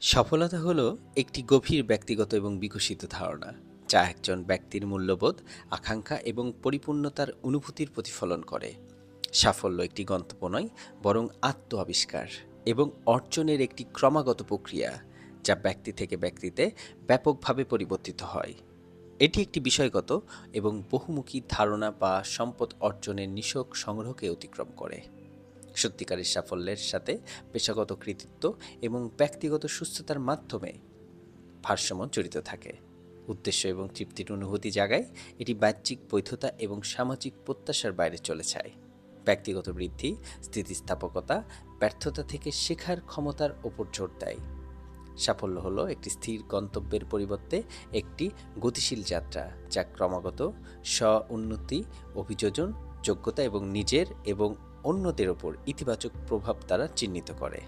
সফলতা হলো একটি গভীর ব্যক্তিগত এবং বিকশিত ধারণা, যা একজন ব্যক্তির মূল্যবোধ, আকাঙ্ক্ষা এবং পরিপূর্ণতার অনুভূতির প্রতিফলন করে। সাফল্য একটি গন্তব্য নয়, বরং আত্ম আবিষ্কার এবং অর্জনের একটি ক্রমাগত প্রক্রিয়া, যা ব্যক্তি থেকে ব্যক্তিতে ব্যাপকভাবে পরিবর্তিত হয়। এটি একটি বিষয়গত এবং বহুমুখী ধারণা বা সম্পদ অর্জনের নিছক সংগ্রহকে অতিক্রম করে। সত্যিকারের সাফল্যের সাথে পেশাগত কৃতিত্ব এবং ব্যক্তিগত সুস্থতার মাধ্যমে ভারসাম্য জড়িত থাকে। উদ্দেশ্য এবং তৃপ্তির অনুভূতি জাগায় এটি বাহ্যিক বৈধতা এবং সামাজিক প্রত্যাশার বাইরে চলে যায়। ব্যক্তিগত বৃদ্ধি, স্থিতিস্থাপকতা, ব্যর্থতা থেকে শেখার ক্ষমতার ওপর জোর দেয়। সাফল্য হলো একটি স্থির গন্তব্যের পরিবর্তে একটি গতিশীল যাত্রা, যা ক্রমাগত স্ব উন্নতি অভিযোজন, যোগ্যতা এবং নিজের এবং অন্যদের ওপর ইতিবাচক প্রভাব তারা চিহ্নিত করে।